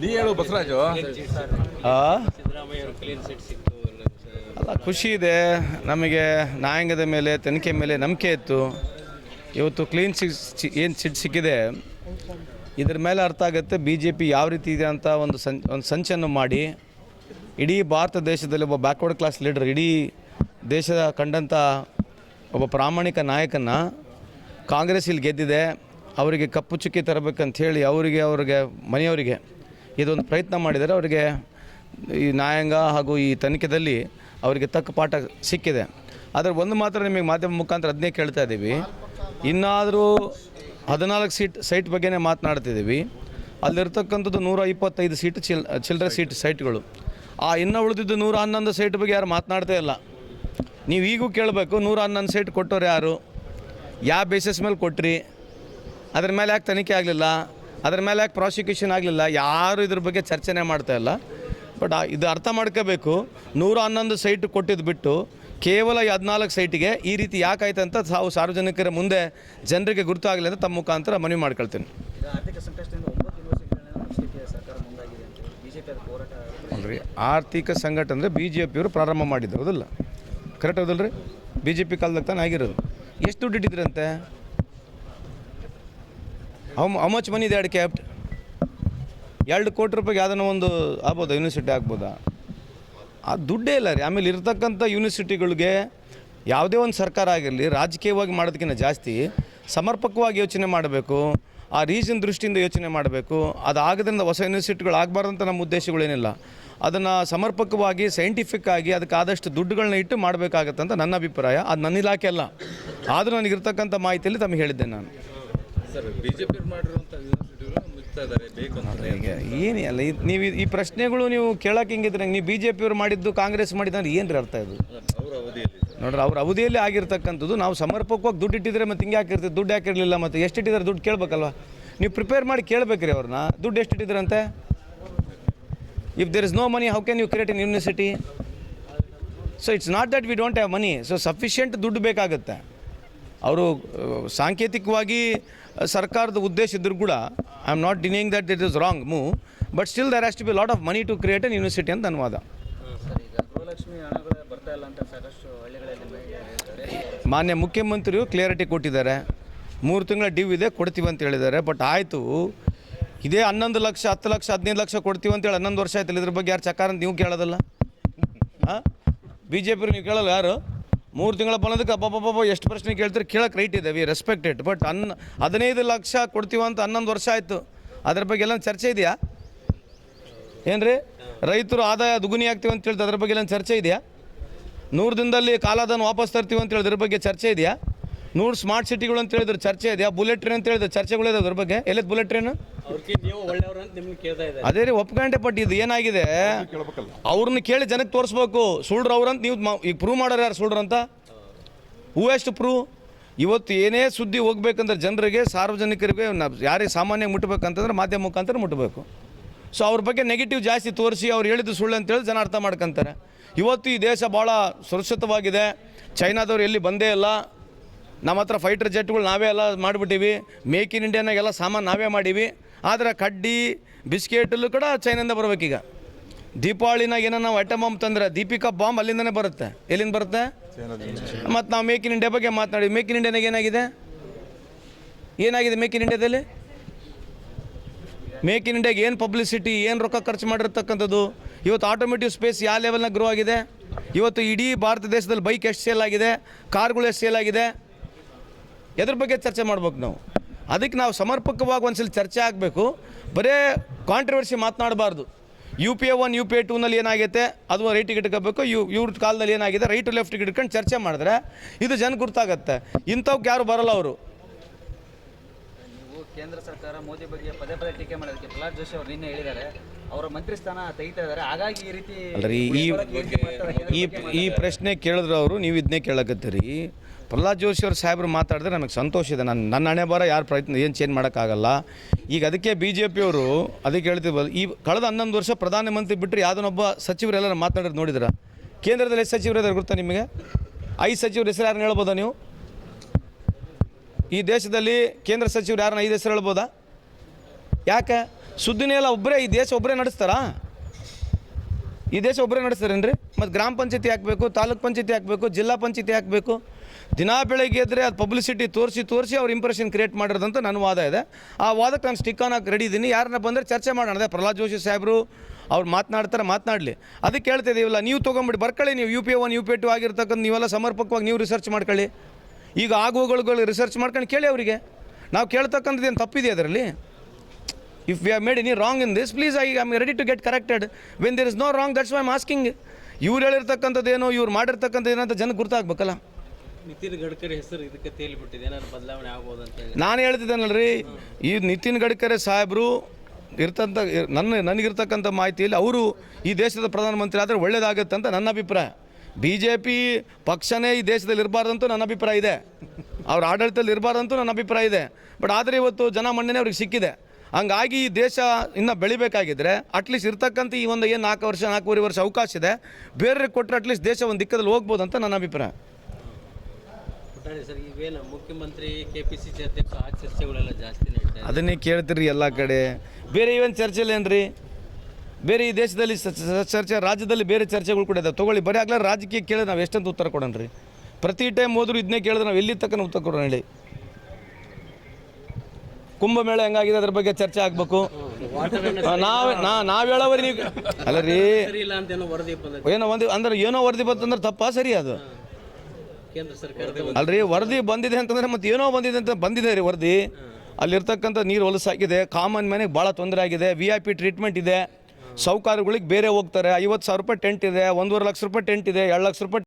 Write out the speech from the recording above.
ನೀ ಹೇಳು ಬಸವರಾಜು. ಆ? ಸಿದ್ದರಾಮಯ್ಯ ಅವರು ಕ್ಲೀನ್ ಸಿಟ್ ಸಿಕ್ತು ಅಲ್ಲ ಖುಷಿ ಇದೆ. ನಮಗೆ ನ್ಯಾಯಾಂಗದ ಮೇಲೆ ತನಿಖೆ ಮೇಲೆ ನಂಬಿಕೆ ಇತ್ತು. ಇವತ್ತು ಕ್ಲೀನ್ ಸಿಟ್ ಏನು ಸಿಟ್ ಸಿಕ್ಕಿದೆ? ಇದ್ರ ಮೇಲೆ ಅರ್ಥ ಆಗುತ್ತೆ ಬಿ ಜೆ ಪಿ ಯಾವ ರೀತಿ ಇದೆ ಅಂತ ಒಂದು ಸಂ ಒಂದು ಸಂಚನ್ನು ಮಾಡಿ. ಇಡೀ ಭಾರತ ದೇಶದಲ್ಲಿ ಒಬ್ಬ ಬ್ಯಾಕ್ವರ್ಡ್ ಕ್ಲಾಸ್ ಲೀಡರ್ ಇಡೀ ದೇಶದ ಕಂಡಂಥ ಒಬ್ಬ ಪ್ರಾಮಾಣಿಕ ನಾಯಕನ ಕಾಂಗ್ರೆಸ್ ಇಲ್ಲಿ ಗೆದ್ದಿದೆ. ಅವರಿಗೆ ಕಪ್ಪು ಚುಕ್ಕಿ ತರಬೇಕಂತ ಹೇಳಿ ಅವರಿಗೆ ಅವರಿಗೆ ಮನೆಯವರಿಗೆ ಇದೊಂದು ಪ್ರಯತ್ನ ಮಾಡಿದರೆ ಅವರಿಗೆ ಈ ನ್ಯಾಯಾಂಗ ಹಾಗೂ ಈ ತನಿಖೆದಲ್ಲಿ ಅವರಿಗೆ ತಕ್ಕ ಪಾಠ ಸಿಕ್ಕಿದೆ. ಆದರೆ ಒಂದು ಮಾತ್ರ ನಿಮಗೆ ಮಾಧ್ಯಮ ಮುಖಾಂತರ ಅದನ್ನೇ ಕೇಳ್ತಾ ಇದ್ದೀವಿ. ಇನ್ನಾದರೂ ಹದಿನಾಲ್ಕು ಸೀಟ್, ಸೈಟ್ ಬಗ್ಗೆನೇ ಮಾತನಾಡ್ತಿದ್ದೀವಿ. ಅಲ್ಲಿರ್ತಕ್ಕಂಥದ್ದು ನೂರ ಇಪ್ಪತ್ತೈದು ಸೀಟ್ ಚಿಲ್ ಚಿಲ್ಲರೆ ಸೀಟ್ ಸೈಟ್ಗಳು. ಆ ಇನ್ನೂ ಉಳಿದಿದ್ದು ನೂರ ಹನ್ನೊಂದು ಸೈಟ್ ಬಗ್ಗೆ ಯಾರು ಮಾತನಾಡ್ತಾ ಇಲ್ಲ. ನೀವು ಈಗೂ ಕೇಳಬೇಕು, ನೂರ ಹನ್ನೊಂದು ಸೈಟ್ ಕೊಟ್ಟವ್ರು ಯಾರು? ಯಾವ ಬೇಸಿಸ್ ಮೇಲೆ ಕೊಟ್ರಿ? ಅದ್ರ ಮೇಲೆ ಯಾಕೆ ತನಿಖೆ ಆಗಲಿಲ್ಲ? ಅದ್ರ ಮೇಲೆ ಯಾಕೆ ಪ್ರಾಸಿಕ್ಯೂಷನ್ ಆಗಲಿಲ್ಲ? ಯಾರು ಇದ್ರ ಬಗ್ಗೆ ಚರ್ಚೆನೇ ಮಾಡ್ತಾ ಇಲ್ಲ. ಬಟ್ ಇದು ಅರ್ಥ ಮಾಡ್ಕೋಬೇಕು. ನೂರ ಹನ್ನೊಂದು ಸೈಟ್ ಕೊಟ್ಟಿದ್ದು ಬಿಟ್ಟು ಕೇವಲ ಹದಿನಾಲ್ಕು ಸೈಟಿಗೆ ಈ ರೀತಿ ಯಾಕಾಯ್ತು ಅಂತ ತಾವು ಸಾರ್ವಜನಿಕರ ಮುಂದೆ ಜನರಿಗೆ ಗುರುತಾಗಲಿ ಅಂತ ತಮ್ಮ ಮುಖಾಂತರ ಮನವಿ ಮಾಡ್ಕೊಳ್ತೀನಿ. ಅಲ್ರಿ, ಆರ್ಥಿಕ ಸಂಘಟನೆ ಅಂದರೆ ಬಿ ಜೆ ಪಿಯವರು ಪ್ರಾರಂಭ ಮಾಡಿದ್ರು ಹೌದಲ್ಲ? ಕರೆಕ್ಟ್ ಹೌದಲ್ಲ ರೀ ಬಿ ಜೆ ಪಿ ಕಾಲದಾಗ ತಾನೇ ಆಗಿರೋದು. ಎಷ್ಟು ದುಡ್ಡು ಇಟ್ಟಿದ್ರಂತೆ? ಹೌ ಹೌ ಮಚ್ ಮನಿ ಇದೆ ಎರಡು ಕ್ಯಾಪ್ಟ್ ಎರಡು ಕೋಟಿ ರೂಪಾಯಿಗೆ ಯಾವುದನ್ನ ಒಂದು ಆಗ್ಬೋದು? ಯೂನಿವರ್ಸಿಟಿ ಆಗ್ಬೋದಾ? ಆ ದುಡ್ಡೇ ಇಲ್ಲ ರೀ. ಆಮೇಲೆ ಇರ್ತಕ್ಕಂಥ ಯೂನಿವರ್ಸಿಟಿಗಳಿಗೆ ಯಾವುದೇ ಒಂದು ಸರ್ಕಾರ ಆಗಿರಲಿ, ರಾಜಕೀಯವಾಗಿ ಮಾಡೋದಕ್ಕಿಂತ ಜಾಸ್ತಿ ಸಮರ್ಪಕವಾಗಿ ಯೋಚನೆ ಮಾಡಬೇಕು, ಆ ರೀಜನ್ ದೃಷ್ಟಿಯಿಂದ ಯೋಚನೆ ಮಾಡಬೇಕು. ಅದು ಆಗದ್ರಿಂದ ಹೊಸ ಯೂನಿವರ್ಸಿಟಿಗಳು ಆಗಬಾರ್ದಂತ ನಮ್ಮ ಉದ್ದೇಶಗಳೇನಿಲ್ಲ. ಅದನ್ನು ಸಮರ್ಪಕವಾಗಿ ಸೈಂಟಿಫಿಕ್ ಆಗಿ ಅದಕ್ಕೆ ಆದಷ್ಟು ದುಡ್ಡುಗಳನ್ನ ಇಟ್ಟು ಮಾಡಬೇಕಾಗತ್ತಂತ ನನ್ನ ಅಭಿಪ್ರಾಯ. ಅದು ನನ್ನ ಇಲಾಖೆ ಅಲ್ಲ. ಆದರೂ ನನಗಿರ್ತಕ್ಕಂಥ ಮಾಹಿತಿಯಲ್ಲಿ ತಮಗೆ ಹೇಳಿದ್ದೆ ನಾನು. ಸರ್ ಬಿಜೆಪಿ ಮಾಡಿರುವಂತ ಯೂನಿವರ್ಸಿಟಿಗಳು ಮುಚ್ತಾ ಇದ್ದಾರೆ. ಬೇಕು ಅಂತ ಈಗ ಏನು ಅಲ್ಲ ಇದು ನೀವು ಈ- ಈ ಪ್ರಶ್ನೆಗಳು ನೀವು ಕೇಳಕ್ಕೆ ಹಿಂಗಿದ್ರೆ ನೀವು ಬಿ ಜೆ ಪಿಯವ್ರು ಮಾಡಿದ್ದು ಕಾಂಗ್ರೆಸ್ ಮಾಡಿದ್ದು ಏನು ರೀ ಅರ್ಥ ಇದು? ಅವರ ಅವಧಿಯಲ್ಲಿ ನೋಡ್ರಿ ಅವ್ರ ಅವಧಿಯಲ್ಲಿ ಆಗಿರ್ತಕ್ಕಂಥದ್ದು ನಾವು ಸಮರ್ಪಕವಾಗಿ ದುಡ್ಡು ಇಟ್ಟಿದ್ರೆ ಮತ್ತೆ ಹಿಂಗೆ ಹಾಕಿರ್ತೀವಿ ದುಡ್ಡು ಹಾಕಿರಲಿಲ್ಲ ಮತ್ತು? ಎಷ್ಟು ಇಟ್ಟಿದ್ದಾರೆ ದುಡ್ಡು ಕೇಳಬೇಕಲ್ವ? ನೀವು ಪ್ರಿಪೇರ್ ಮಾಡಿ ಕೇಳಬೇಕ್ರಿ ಅವ್ರನ್ನ. ದುಡ್ಡು ಎಷ್ಟು ಇಟ್ಟಿದ್ರಂತೆ if there is no money how can you create in university so it's not that we don't have money so sufficient ದುಡ್ಡು ಬೇಕಾಗುತ್ತೆ. ಅವರು ಸಾಂಕೇತಿಕವಾಗಿ ಸರ್ಕಾರದ ಉದ್ದೇಶ ಇದ್ರೂ ಕೂಡ I am not denying that it is wrong move but still there has to be lot of money to create an university ಅಂತ ಅನುವಾದ. ಮಾನ್ಯ ಮುಖ್ಯಮಂತ್ರಿಯು ಕ್ಲಿಯರಿಟಿ ಕೊಟ್ಟಿದ್ದಾರೆ. ಮೂರು ತಿಂಗಳ ಡ್ಯೂ ಇದೆ, ಕೊಡ್ತೀವಿ ಅಂತ ಹೇಳಿದ್ದಾರೆ ಬಟ್ ಆಯಿತು. ಇದೇ ಹನ್ನೊಂದು ಲಕ್ಷ, ಹತ್ತು ಲಕ್ಷ, ಹದಿನೈದು ಲಕ್ಷ ಕೊಡ್ತೀವಿ ಅಂತೇಳಿ ಹನ್ನೊಂದು ವರ್ಷ ಆಯ್ತಲ್ಲ ಇದ್ರ ಬಗ್ಗೆ ಯಾರು ಚಕಾರ ನೀವು ಕೇಳೋದಲ್ಲ? ಹಾಂ ಬಿ ಜೆ ಪಿ ನೀವು ಕೇಳಲ್ಲ ಯಾರು? ಮೂರು ತಿಂಗಳ ಬಂದದಕ್ಕೆ ಅಬ್ಬಬ್ಬಬ್ಬ ಎಷ್ಟು ಪ್ರಶ್ನೆ ಕೇಳ್ತಾರೆ? ಕೇಳಕ್ಕೆ ರೈಟ್ ಇದೆ we respect it but an, ಹದಿನೈದು ಲಕ್ಷ ಕೊಡ್ತೀವಂತ ಹನ್ನೊಂದು ವರ್ಷ ಆಯಿತು. ಅದ್ರ ಬಗ್ಗೆ ಎಲ್ಲ ಚರ್ಚೆ ಇದೆಯಾ? ಏನು ರೈತರು ಆದಾಯ ದುಗುನಿ ಆಗ್ತೀವಿ ಅಂತ ಹೇಳಿದ್ರೆ ಅದ್ರ ಬಗ್ಗೆ ಎಲ್ಲ ಚರ್ಚೆ ಇದೆಯಾ? ನೂರು ದಿನದಲ್ಲಿ ಕಾಲಾದನ್ನು ವಾಪಸ್ ತರ್ತೀವಿ ಅಂತ ಹೇಳಿದ್ರೆ ಬಗ್ಗೆ ಚರ್ಚೆ ಇದೆಯಾ? ನೂರು ಸ್ಮಾರ್ಟ್ ಸಿಟಿಗಳು ಅಂತ ಹೇಳಿದ್ರೆ ಚರ್ಚೆ ಇದೆಯಾ? ಬುಲೆಟ್ ಟ್ರೈನ್ ಅಂತ ಹೇಳಿದ್ರೆ ಚರ್ಚೆಗಳಿದೆ ಅದ್ರ ಬಗ್ಗೆ? ಎಲ್ಲದ ಬುಲೆಟ್ ಟ್ರೈನ್ ಅದೇ ರೀ ಒಪ್ಕೊಂಡೆ ಬಟ್ ಇದು ಏನಾಗಿದೆ? ಅವ್ರನ್ನ ಕೇಳಿ ಜನಕ್ಕೆ ತೋರಿಸ್ಬೇಕು. ಸುಳ್ರು ಅವ್ರಂತ ನೀವು ಈಗ ಪ್ರೂವ್ ಮಾಡೋರು ಯಾರು ಸುಳ್ರು ಅಂತ? ಹೂ ಎಷ್ಟು ಪ್ರೂವ್ ಇವತ್ತು ಏನೇ ಸುದ್ದಿ ಹೋಗ್ಬೇಕಂದ್ರೆ ಜನರಿಗೆ, ಸಾರ್ವಜನಿಕರಿಗೆ ಯಾರಿಗೆ ಸಾಮಾನ್ಯ ಮುಟ್ಟಬೇಕಂತಂದ್ರೆ ಮಾಧ್ಯಮ ಮುಖಾಂತರ ಮುಟ್ಟಬೇಕು ಸೊ ಅವ್ರ ಬಗ್ಗೆ ನೆಗೆಟಿವ್ ಜಾಸ್ತಿ ತೋರಿಸಿ ಅವ್ರು ಹೇಳಿದ್ದು ಸುಳ್ಳು ಅಂತೇಳಿ ಜನ ಅರ್ಥ ಮಾಡ್ಕೊಂತಾರೆ. ಇವತ್ತು ಈ ದೇಶ ಭಾಳ ಸುರಕ್ಷಿತವಾಗಿದೆ. ಚೈನಾದವ್ರು ಎಲ್ಲಿ ಬಂದೇ ಇಲ್ಲ. ನಮ್ಮ ಹತ್ರ ಫೈಟರ್ ಜೆಟ್ಗಳು ನಾವೇ ಎಲ್ಲ ಮಾಡಿಬಿಟ್ಟಿವಿ. ಮೇಕ್ ಇನ್ ಇಂಡಿಯಾನಾಗೆಲ್ಲ ಸಾಮಾನು ನಾವೇ ಮಾಡೀವಿ. ಆದರೆ ಕಡ್ಡಿ, ಬಿಸ್ಕೆಟಲ್ಲೂ ಕೂಡ ಚೈನಿಂದ ಬರ್ಬೇಕೀಗ. ದೀಪಾವಳಿನಾಗ ಏನೋ ನಾವು ಐಟಮ್ ಬಾಂಬ್ ತಂದ್ರೆ, ದೀಪಿಕಾ ಬಾಂಬ್ ಅಲ್ಲಿಂದನೇ ಬರುತ್ತೆ. ಎಲ್ಲಿಂದ ಬರುತ್ತೆ? ಮತ್ತು ನಾವು ಮೇಕ್ ಇನ್ ಇಂಡಿಯಾ ಬಗ್ಗೆ ಮಾತನಾಡಿ. ಮೇಕ್ ಇನ್ ಇಂಡಿಯಾನಾಗ ಏನಾಗಿದೆ? ಏನಾಗಿದೆ ಮೇಕ್ ಇನ್ ಇಂಡಿಯಾದಲ್ಲಿ ಮೇಕ್ ಇನ್ ಇಂಡಿಯಾಗೆ ಏನು ಪಬ್ಲಿಸಿಟಿ ಏನು ರೊಕ್ಕ ಖರ್ಚು ಮಾಡಿರ್ತಕ್ಕಂಥದ್ದು? ಇವತ್ತು ಆಟೋಮೇಟಿವ್ ಸ್ಪೇಸ್ ಯಾವ ಲೆವೆಲ್ನಾಗ ಗ್ರೋ ಆಗಿದೆ? ಇವತ್ತು ಇಡೀ ಭಾರತ ದೇಶದಲ್ಲಿ ಬೈಕ್ ಎಷ್ಟು ಸೇಲ್ ಆಗಿದೆ? ಕಾರ್ಗಳು ಎಷ್ಟು ಸೇಲ್ ಆಗಿದೆ? ಎದ್ರ ಬಗ್ಗೆ ಚರ್ಚೆ ಮಾಡ್ಬೇಕು ನಾವು? ಅದಕ್ಕೆ ನಾವು ಸಮರ್ಪಕವಾಗಿ ಒಂದ್ಸಲ ಚರ್ಚೆ ಆಗಬೇಕು. ಬರೇ controversy ಮಾತನಾಡಬಾರ್ದು. U P A one U P A ಟೂನಲ್ಲಿ ಏನಾಗೈತೆ ಅದು ರೈಟಿಗೆ ಇಟ್ಕೋಬೇಕು. ಯು ಇವ್ರ ಕಾಲದಲ್ಲಿ ಏನಾಗಿದೆ ರೈಟ್ ಲೆಫ್ಟಿಗೆ ಇಟ್ಕೊಂಡು ಚರ್ಚೆ ಮಾಡಿದ್ರೆ ಇದು ಜನ ಗುರ್ತಾಗತ್ತೆ. ಇಂಥವ್ಕೆ ಯಾರು ಬರಲ್ಲ ಅವರು. ನೀವು ಕೇಂದ್ರ ಸರ್ಕಾರ ಮೋದಿ ಬಗ್ಗೆ ಪದೇ ಪದೇ ಟೀಕೆ ಮಾಡೋದಕ್ಕೆ ಪ್ರಹ್ಲಾದ್ ಜೋಶಿ ಅವರು ನಿನ್ನೆ ಹೇಳಿದ್ದಾರೆ ಅವರ ಮಂತ್ರಿ ಸ್ಥಾನ ತೆಗಿತಾ ಇದ್ದಾರೆ. ಹಾಗಾಗಿ ಈ ರೀತಿ ಈ ಪ್ರಶ್ನೆ ಕೇಳಿದ್ರು ಅವರು ನೀವು ಇದನ್ನೇ ಕೇಳಕತ್ತೀರಿ. ಪ್ರಹ್ಲಾದ್ ಜೋಶಿ ಅವ್ರ ಸಾಹೇಬ್ರು ಮಾತಾಡಿದ್ರೆ ನನಗೆ ಸಂತೋಷ ಇದೆ. ನಾನು ನನ್ನ ಹಣೆ ಬರ ಯಾರು ಪ್ರಯತ್ನ ಏನು ಚೇಂಜ್ ಮಾಡೋಕ್ಕಾಗಲ್ಲ. ಈಗ ಅದಕ್ಕೆ ಬಿ ಜೆ ಪಿಯವರು ಅದಕ್ಕೆ ಹೇಳ್ತಿರ್ಬೋದು. ಈ ಕಳೆದ ಹನ್ನೊಂದು ವರ್ಷ ಪ್ರಧಾನಮಂತ್ರಿ ಬಿಟ್ಟರೆ ಯಾವುದನ್ನೊಬ್ಬ ಸಚಿವರೆಲ್ಲರೂ ಮಾತಾಡೋದು ನೋಡಿದ್ರ ಕೇಂದ್ರದಲ್ಲಿ ಎಷ್ಟು ಸಚಿವರು ಇದ್ದಾರೆ ಗೊತ್ತಾ ನಿಮಗೆ? ಐದು ಸಚಿವರು ಹೆಸರು ಯಾರನ್ನ ಹೇಳ್ಬೋದಾ ನೀವು? ಈ ದೇಶದಲ್ಲಿ ಕೇಂದ್ರ ಸಚಿವರು ಯಾರನ್ನ ಐದು ಹೆಸರು ಹೇಳ್ಬೋದಾ? ಯಾಕೆ? ಸುದ್ದಿನೇ ಎಲ್ಲ ಒಬ್ಬರೇ ಈ ದೇಶ ಒಬ್ಬರೇ ನಡೆಸ್ತಾರಾ? ಈ ದೇಶ ಒಬ್ಬರೇ ನಡೆಸ್ತಾರೇನ್ರಿ? ಮತ್ತು ಗ್ರಾಮ ಪಂಚಾಯತಿ ಹಾಕಬೇಕು ತಾಲೂಕ್ ಪಂಚಾಯತಿ ಹಾಕಬೇಕು ಜಿಲ್ಲಾ ಪಂಚಾಯತಿ ಹಾಕಬೇಕು ದಿನಾ ಬೆಳಗ್ಗೆ ಎದ್ದರೆ ಅದು ಪಬ್ಲಿಸಿಟಿ ತೋರಿಸಿ ತೋರಿಸಿ ಅವ್ರ ಇಂಪ್ರೆಷನ್ ಕ್ರಿಯೇಟ್ ಮಾಡಿರೋದಂತ ನನ್ನ ವಾದ ಇದೆ. ಆ ವಾದಕ್ಕೆ ನಾನು ಸ್ಟಿಕ್ ಆನ್ ರೆಡಿ ಇದ್ದೀನಿ ಯಾರನ್ನ ಬಂದರೆ ಚರ್ಚೆ ಮಾಡೋಣ. ಅದೇ ಪ್ರಹ್ಲಾದ್ ಜೋಶಿ ಸಾಹೇಬರು ಅವ್ರು ಮಾತನಾಡ್ತಾರೆ, ಮಾತನಾಡಲಿ. ಅದಕ್ಕೆ ಹೇಳ್ತಾ ಇದೀವಲ್ಲ ನೀವು ತೊಗೊಂಬಿಟ್ಟು ಬರ್ಕೊಳ್ಳಿ ನೀವು U P one U P two ಆಗಿರ್ತಕ್ಕಂಥ ನೀವೆಲ್ಲ ಸಮರ್ಪಕವಾಗಿ ನೀವು ರಿಸರ್ಚ್ ಮಾಡ್ಕೊಳ್ಳಿ. ಈಗ ಆಗುವಗಳು ರಿಸರ್ಚ್ ಮಾಡ್ಕೊಂಡು ಕೇಳಿ ಅವರಿಗೆ. ನಾವು ಕೇಳ್ತಕ್ಕಂಥದ್ದು ಏನು ತಪ್ಪಿದೆ ಅದರಲ್ಲಿ? If we have made any wrong in this please I am ready to get corrected when there is no wrong that's why am asking ಇವ್ರು ಹೇಳಿರ್ತಕ್ಕಂಥದ್ದೇನೋ ಇವ್ರು ಮಾಡಿರ್ತಕ್ಕಂಥ ಏನಂತ ಜನಕ್ಕೆ ಗೊತ್ತಾಗ್ಬೇಕಲ್ಲ ನಿತಿನ್ ಗಡ್ಕರಿ ಹೆಸರು ಇದಕ್ಕೆ ತೇಲಿಬಿಟ್ಟಿದೆ. ಬದಲಾವಣೆ ಆಗ್ಬೋದಂತ ನಾನು ಹೇಳ್ತಿದ್ದೇನಲ್ರಿ, ಈ ನಿತಿನ್ ಗಡ್ಕರಿ ಸಾಹೇಬರು ಇರ್ತಂಥ ನನ್ನ, ನನಗಿರ್ತಕ್ಕಂಥ ಮಾಹಿತಿಯಲ್ಲಿ ಅವರು ಈ ದೇಶದ ಪ್ರಧಾನಮಂತ್ರಿ ಆದರೆ ಒಳ್ಳೇದಾಗುತ್ತೆ ಅಂತ ನನ್ನ ಅಭಿಪ್ರಾಯ. ಬಿ ಜೆ ಪಿ ಪಕ್ಷನೇ ಈ ದೇಶದಲ್ಲಿ ಇರಬಾರ್ದಂತೂ ನನ್ನ ಅಭಿಪ್ರಾಯ ಇದೆ. ಅವ್ರ ಆಡಳಿತದಲ್ಲಿ ಇರಬಾರ್ದಂತೂ ನನ್ನ ಅಭಿಪ್ರಾಯ ಇದೆ. ಬಟ್ ಆದರೆ ಇವತ್ತು ಜನ ಮಣ್ಣನೇ ಅವ್ರಿಗೆ ಸಿಕ್ಕಿದೆ. ಹಂಗಾಗಿ ಈ ದೇಶ ಇನ್ನು ಬೆಳಿಬೇಕಾಗಿದ್ದರೆ ಅಟ್ಲೀಸ್ಟ್ ಇರ್ತಕ್ಕಂಥ ಈ ಒಂದು ಏನು ನಾಲ್ಕು ವರ್ಷ, ನಾಲ್ಕೂವರೆ ವರ್ಷ ಅವಕಾಶ ಇದೆ. ಬೇರೆ ಕೊಟ್ಟರೆ ಅಟ್ಲೀಸ್ಟ್ ದೇಶ ಒಂದು ದಿಕ್ಕದಲ್ಲಿ ಹೋಗ್ಬೋದು ಅಂತ ನನ್ನ ಅಭಿಪ್ರಾಯ. ಪುಟಾಣಿ ಸರ್ ಇವೇನು ಮುಖ್ಯಮಂತ್ರಿ ಕೆ ಪಿ ಸಿ ಸಿ ಅಧ್ಯಕ್ಷ ಆ ಚರ್ಚೆಗಳೆಲ್ಲ ಜಾಸ್ತಿ ನಡೀತಾ ಇದೆ. ಅದನ್ನೇ ಕೇಳ್ತೀರಿ ಎಲ್ಲ ಕಡೆ. ಬೇರೆ ಇವನ್ ಚರ್ಚೆ ಏನ್ರಿ? ಬೇರೆ ಈ ದೇಶದಲ್ಲಿ ಚರ್ಚೆ ರಾಜ್ಯದಲ್ಲಿ ಬೇರೆ ಚರ್ಚೆಗಳು ಕೂಡ ಇದಾವೆ. ತಗೊಳ್ಳಿ ಬರೀ ಆಗ್ಲಾರ ರಾಜಕೀಯ ಕೇಳಿದ್ರೆ ನಾವು ಎಷ್ಟಂತ ಉತ್ತರ ಕೊಡೋಣ್ರಿ? ಪ್ರತಿ ಟೈಮ್ ಹೋದ್ರು ಇದನ್ನೇ ಕೇಳಿದ್ರೆ ನಾವು ಎಲ್ಲಿ ತಕ್ಕ ಉತ್ತರ ಕೊಡೋಣ ಹೇಳಿ? ಕುಂಭಮೇಳ ಹೆಂಗಾಗಿದೆ ಅದ್ರ ಬಗ್ಗೆ ಚರ್ಚೆ ಆಗಬೇಕು. ನಾವ್ ನಾವು ನಾ ನಾವು ಹೇಳೋವರಿ ನೀವು ಅಲ್ಲ ರೀ. ಏನೋ ಒಂದು ಅಂದ್ರೆ ಏನೋ ವರದಿ ಬಂತಂದ್ರೆ ತಪ್ಪಾ ಸರಿ ಅದು. ಅಲ್ರಿ ವರದಿ ಬಂದಿದೆ ಅಂತಂದ್ರೆ ಮತ್ತೆ ಏನೋ ಬಂದಿದೆ ಅಂತ ಬಂದಿದೆ ರೀ ವರದಿ. ಅಲ್ಲಿರ್ತಕ್ಕಂಥ ನೀರು ಹೊಲಸಾಗಿದೆ ಕಾಮನ್ ಮನೆಗೆ ಭಾಳ ತೊಂದರೆ ಆಗಿದೆ ವಿ ಐ ಪಿ ಟ್ರೀಟ್ಮೆಂಟ್ ಇದೆ ಸೌಕಾರಗಳಿಗೆ ಬೇರೆ ಹೋಗ್ತಾರೆ ಐವತ್ತು ಸಾವಿರ ರೂಪಾಯಿ ಟೆಂಟ್ ಇದೆ ಒಂದೂವರೆ ಲಕ್ಷ ರೂಪಾಯಿ ಟೆಂಟ್ ಇದೆ ಎರಡು ಲಕ್ಷ ರೂಪಾಯಿ